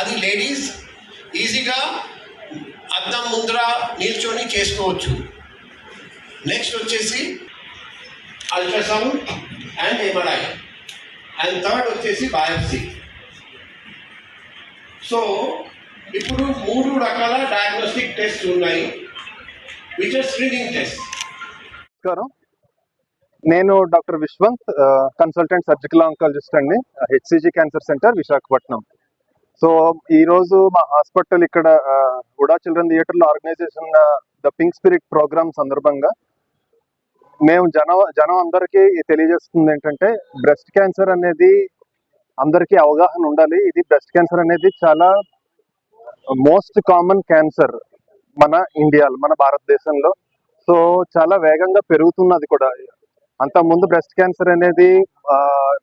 అది లేడీస్ ఈజీగా అద్దం ముద్ర నిల్చొని చేసుకోవచ్చు. నెక్స్ట్ వచ్చేసి ultrasound and MRI and third వచ్చేసి బయాప్సీ సో ఇప్పుడు మూడు రకాల డయాగ్నోస్టిక్ టెస్ట్ ఉన్నాయి. విచ్ ఆర్ స్క్రీనింగ్ టెస్ట్ నమస్కారం. నేను doctor Vishwanth consultant surgical oncologist అండి. HCG cancer centre Visakhapatnam. So ఈ రోజు మా హాస్పిటల్ ఇక్కడ ఉడా చిల్డ్రన్ థియేటర్లో ఆర్గనైజ్ చేసిన ద పింక్ స్పిరిట్ ప్రోగ్రామ్ సందర్భంగా మేము జనం జనం అందరికీ తెలియజేస్తుంది ఏంటంటే బ్రెస్ట్ క్యాన్సర్ అనేది అందరికీ అవగాహన ఉండాలి. ఇది బ్రెస్ట్ క్యాన్సర్ అనేది చాలా మోస్ట్ కామన్ క్యాన్సర్ మన ఇండియాలో మన భారతదేశంలో. సో చాలా వేగంగా పెరుగుతున్నది కూడా. ముందు బ్రెస్ట్ క్యాన్సర్ అనేది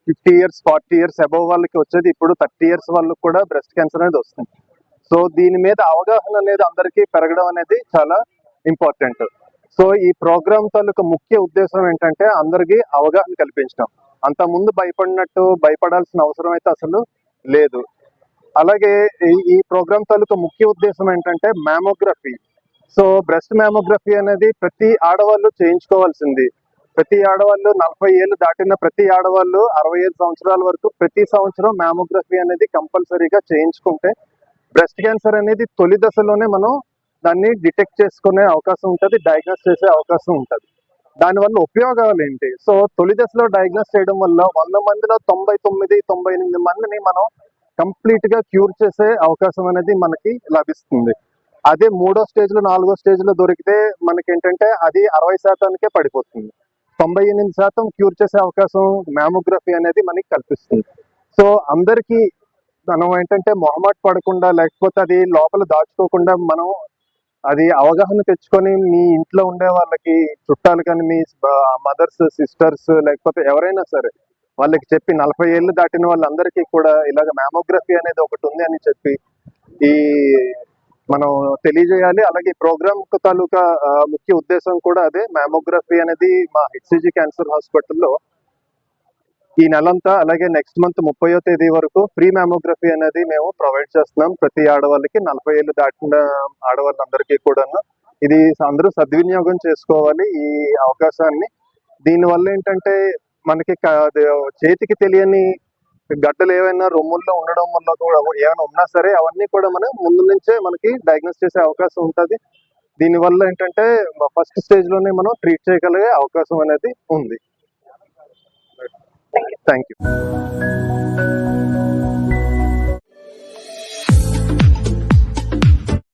fifty years forty years above వాళ్ళకి వచ్చేది. ఇప్పుడు థర్టీ ఇయర్స్ వాళ్ళకి కూడా బ్రెస్ట్ క్యాన్సర్ అనేది వస్తుంది. సో దీని మీద అవగాహన అనేది అందరికీ పెరగడం అనేది చాలా ఇంపార్టెంట్ సో ఈ ప్రోగ్రామ్ తాలూకు ముఖ్య ఉద్దేశం ఏంటంటే అందరికీ అవగాహన కల్పించడం. అంత ముందు భయపడినట్టు భయపడాల్సిన అవసరం అయితే అసలు లేదు. అలాగే ఈ- ఈ ప్రోగ్రామ్ తాలూకా ముఖ్య ఉద్దేశం ఏంటంటే మ్యామోగ్రఫీ సో బ్రెస్ట్ మ్యామోగ్రఫీ అనేది ప్రతి ఆడవాళ్ళు చేయించుకోవాల్సింది. ప్రతి ఆడవాళ్ళు నలభై ఏళ్ళు దాటిన ప్రతి ఆడవాళ్ళు అరవై ఐదు సంవత్సరాల వరకు ప్రతి సంవత్సరం మ్యామోగ్రఫీ అనేది కంపల్సరీగా చేయించుకుంటే బ్రెస్ట్ క్యాన్సర్ అనేది తొలి దశలోనే మనం దాన్ని డిటెక్ట్ చేసుకునే అవకాశం ఉంటుంది డయాగ్నోస్ చేసే అవకాశం ఉంటుంది. దానివల్ల ఉపయోగాలు ఏంటి? సో తొలి దశలో డయాగ్నోస్ చేయడం వల్ల వంద మందిలో తొంభై తొమ్మిది తొంభై ఎనిమిది మందిని మనం కంప్లీట్గా క్యూర్ చేసే అవకాశం అనేది మనకి లభిస్తుంది. అదే మూడో స్టేజ్లో నాలుగో స్టేజ్లో దొరికితే మనకి ఏంటంటే అది అరవై శాతానికే పడిపోతుంది. తొంభై ఎనిమిది శాతం క్యూర్ చేసే అవకాశం మ్యామోగ్రఫీ అనేది మనకి కల్పిస్తుంది. సో అందరికీ మనం ఏంటంటే మొహమాట పడకుండా లేకపోతే అది లోపల దాచుకోకుండా మనం అది అవగాహన తెచ్చుకొని మీ ఇంట్లో ఉండే వాళ్ళకి చుట్టాలు కానీ మీ మదర్స్ సిస్టర్స్ లేకపోతే ఎవరైనా సరే వాళ్ళకి చెప్పి నలభై ఏళ్ళు దాటిన వాళ్ళందరికీ కూడా ఇలాగ మ్యామోగ్రఫీ అనేది ఒకటి ఉంది అని చెప్పి ఈ మనం తెలియజేయాలి. అలాగే ఈ ప్రోగ్రామ్ తాలూకా ముఖ్య ఉద్దేశం కూడా అదే. మ్యామోగ్రఫీ అనేది మా హెచ్సిజి క్యాన్సర్ హాస్పిటల్లో ఈ నెలంతా అలాగే నెక్స్ట్ మంత్ ముప్పయో తేదీ వరకు ఫ్రీ మ్యామోగ్రఫీ అనేది మేము ప్రొవైడ్ చేస్తున్నాం. ప్రతి ఆడవాళ్ళకి నలభై ఏళ్ళు దాటిన ఆడవాళ్ళందరికీ కూడా ఇది అందరూ సద్వినియోగం చేసుకోవాలి ఈ అవకాశాన్ని. దీనివల్ల ఏంటంటే మనకి చేతికి తెలియని గడ్డలు ఏవైనా రొమ్ముల్లో ఉండడం వల్ల కూడా ఏమైనా ఉన్నా సరే అవన్నీ కూడా మనం ముందు నుంచే మనకి డయాగ్నోస్ చేసే అవకాశం ఉంటుంది. దీనివల్ల ఏంటంటే ఫస్ట్ స్టేజ్లోనే మనం ట్రీట్ చేయగలిగే అవకాశం అనేది ఉంది. Thank you